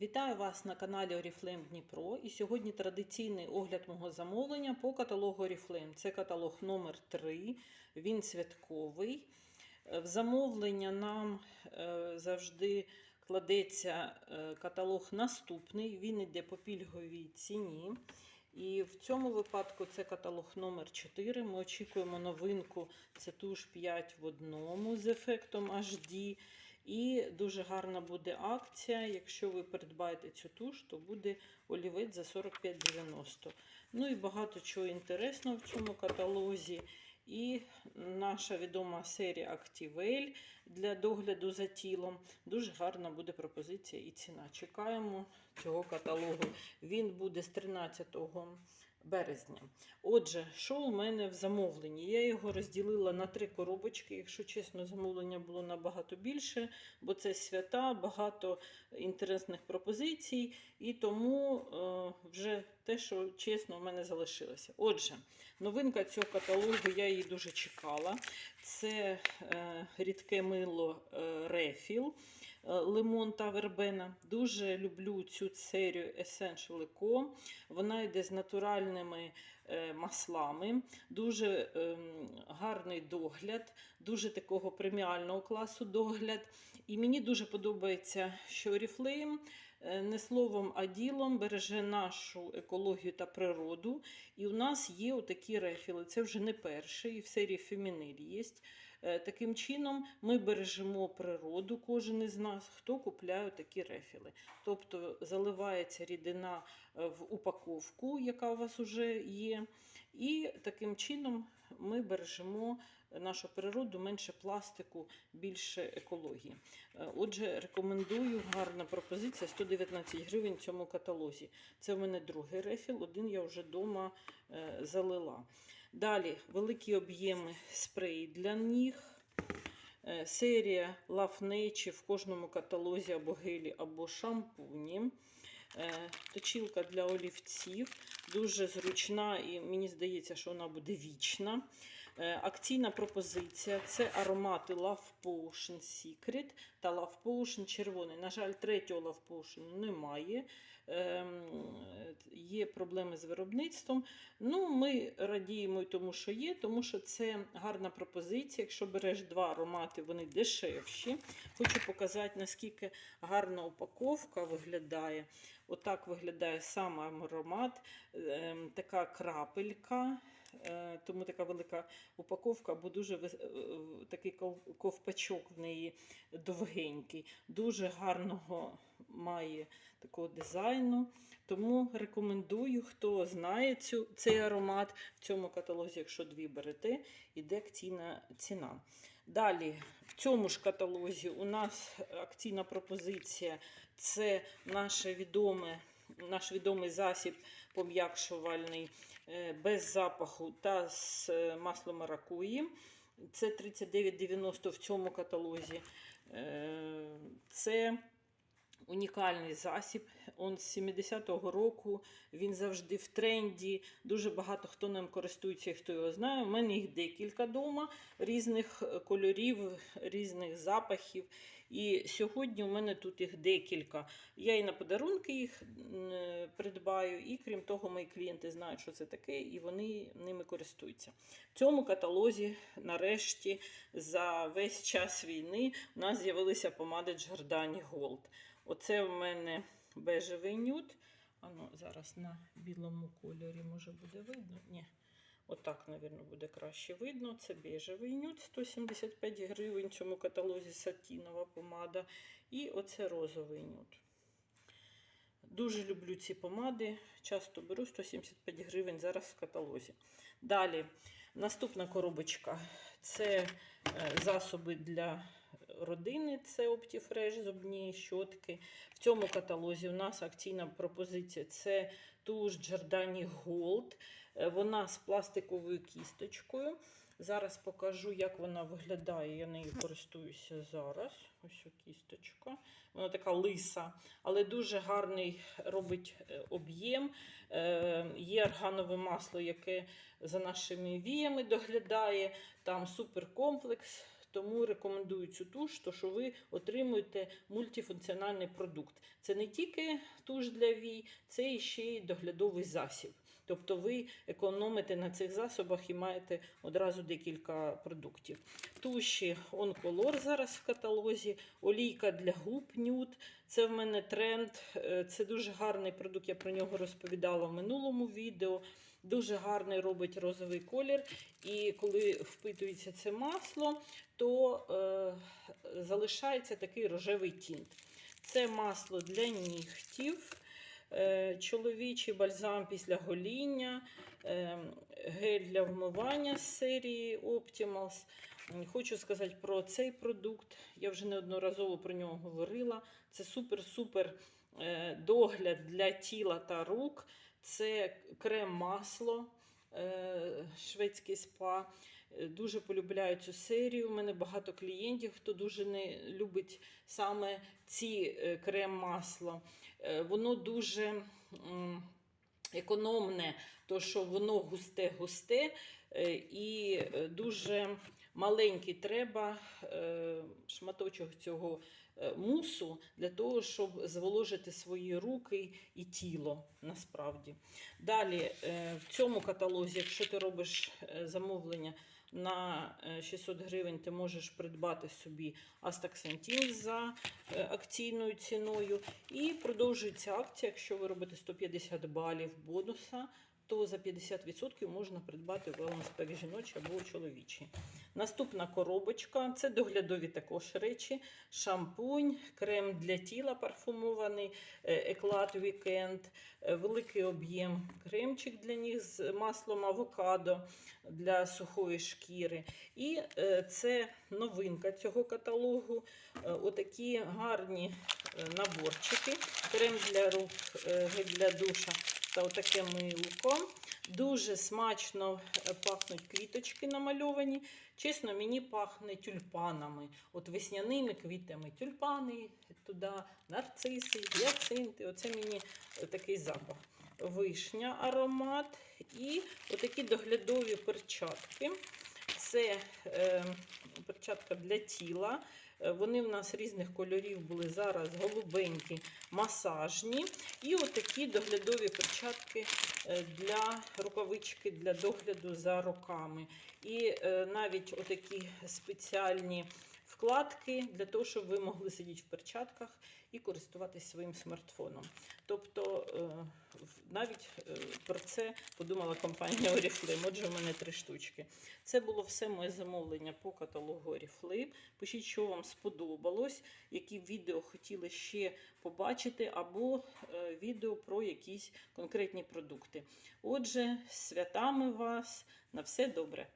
Вітаю вас на каналі Oriflame Дніпро. І сьогодні традиційний огляд мого замовлення по каталогу Oriflame. Це каталог номер 3 він святковий. Е, В замовлення нам е, завжди кладеться е, каталог наступний. Він йде по пільговій ціні. І в цьому випадку це каталог номер 4 Ми очікуємо новинку. Це туш 5 в одному з ефектом HD. І дуже гарна буде акція. Якщо ви придбаєте цю туш, то буде олівець за 45,90. Ну і багато чого інтересного в цьому каталозі. І наша відома серія Activel для догляду за тілом. Дуже гарна буде пропозиція і ціна. Чекаємо цього каталогу. Він буде з 13 березня. Отже, що у мене в замовленні? Я його розділила на три коробочки. Якщо чесно, замовлення було набагато більше, бо це свята, багато інтересних пропозицій, і тому е, вже те, що чесно, у мене залишилося. Отже, новинка цього каталогу, я її дуже чекала. Це е, рідке мило е, Рефіл. Е, Лимон та вербена. Дуже люблю цю серію Essential Eco. Вона йде з натуральними е, маслами, дуже ем, гарний догляд, дуже такого преміального класу догляд. І мені дуже подобається, що Oriflame е, не словом, а ділом береже нашу екологію та природу. І у нас є отакі рефіли. Це вже не перший, і в серії Феміниль є. Е, Таким чином, ми бережемо природу, кожен із нас, хто купляє такі рефіли. Тобто заливається рідина е, в упаковку, яка у вас вже є. І таким чином ми бережемо нашу природу, менше пластику, більше екології. Е, Отже, рекомендую гарна пропозиція 119 гривень в цьому каталозі. Це в мене другий рефіл, один я вже вдома залила. Далі великі об'єми спреї для ніг. Е, Серія Love Nature в кожному каталозі або гелі, або шампуні. Е, Точілка для олівців. Дуже зручна і мені здається, що вона буде вічна. Е, Акційна пропозиція це аромати Love Potion Secret та Love Potion червоний. На жаль, третього Love Potion немає. Є проблеми з виробництвом. Ну, Ми радіємо тому, що є, тому що це гарна пропозиція. Якщо береш два аромати, вони дешевші. Хочу показати, наскільки гарна упаковка виглядає. Отак виглядає сам аромат, ем, така крапелька. Е, Тому така велика упаковка, бо дуже е, такий ковпачок в неї довгенький. Дуже гарного має такого дизайну. Тому рекомендую, хто знає цю, цей аромат в цьому каталозі, якщо дві берете, іде акційна ціна. Далі, в цьому ж каталозі у нас акційна пропозиція це наше відоме, наш відомий засіб пом'якшувальний е, без запаху та з е, маслом маракуї. Це 39,90 в цьому каталозі. Е, Це унікальний засіб. Он з 70-го року він завжди в тренді. Дуже багато хто ним користується і хто його знає. У мене їх декілька вдома, різних е, кольорів, різних запахів. І сьогодні у мене тут їх декілька. Я і на подарунки їх придбаю, і крім того, мої клієнти знають, що це таке, і вони ними користуються. В цьому каталозі, нарешті, за весь час війни у нас з'явилися помади Giordani Gold. Оце в мене бежевий нюд. Ано, зараз на білому кольорі може буде видно. Ні. Отак, мабуть, буде краще видно. Це бежевий нюд, 175 гривень. В цьому каталозі сатінова помада. І оце розовий нюд. Дуже люблю ці помади. Часто беру 175 гривень зараз в каталозі. Далі, наступна коробочка це е, засоби для родини. Це Optifresh, зубні щотки. В цьому каталозі у нас акційна пропозиція це туш Giordani Gold. Е, Вона з пластиковою кісточкою. Зараз покажу, як вона виглядає. Я нею користуюся зараз. Ось кісточка. Вона така лиса, але дуже гарний робить е, об'єм. Е, Є арганове масло, яке за нашими віями доглядає. Там суперкомплекс. Тому рекомендую цю туш, то що ви отримуєте мультифункціональний продукт. Це не тільки туш для вій, це ще й доглядовий засіб. Тобто ви економите на цих засобах і маєте одразу декілька продуктів. Туші онколор зараз в каталозі, олійка для губ нюд. Це в мене тренд. Е, Це дуже гарний продукт. Я про нього розповідала в минулому відео. Дуже гарний робить розовий колір. І коли впитується це масло, то е, залишається такий рожевий тінт. Це масло для нігтів, е, чоловічий бальзам після гоління, е, гель для вмивання з серії Optimals. Хочу сказати про цей продукт. Я вже неодноразово про нього говорила. Це супер-супер е, догляд для тіла та рук. Це крем-масло, е, шведський спа. Е, Дуже полюбляю цю серію. У мене багато клієнтів, хто дуже не любить саме ці е, крем-масло. Е, Воно дуже економне, то що воно густе-густе е, і е, дуже маленький треба е, шматочок цього мусу для того, щоб зволожити свої руки і тіло насправді. Далі в цьому каталозі, якщо ти робиш замовлення на е, 600 гривень, ти можеш придбати собі астаксантин за акційною ціною. І продовжується акція, якщо ви робите 150 балів бонуса, то за 50% можна придбати wellness пек жіночий або чоловічий. Наступна коробочка це доглядові також речі: шампунь, крем для тіла парфумований, е, еклад вікенд, е, великий об'єм кремчик для них з маслом авокадо для сухої шкіри. І е, це новинка цього каталогу. Отакі гарні наборчики. Крем для рук, для душа та отаке милко. Дуже смачно е, пахнуть квіточки намальовані. Чесно, мені пахне тюльпанами. От весняними квітами. Тюльпани туди, нарциси, гіацинти. Оце мені такий запах. Вишня аромат і отакі доглядові перчатки. Це е, перчатка для тіла. Е, Вони в нас різних кольорів були зараз голубенькі, масажні. І отакі доглядові перчатки е, для рукавички для догляду за руками. І е, навіть отакі спеціальні вкладки для того, щоб ви могли сидіти в перчатках і користуватись своїм смартфоном. Тобто е, навіть е, про це подумала компанія Oriflame. Отже, в мене три штучки. Це було все моє замовлення по каталогу Oriflame. Пишіть, що вам сподобалось, які відео хотіли ще побачити, або е, відео про якісь конкретні продукти. Отже, святами вас на все добре!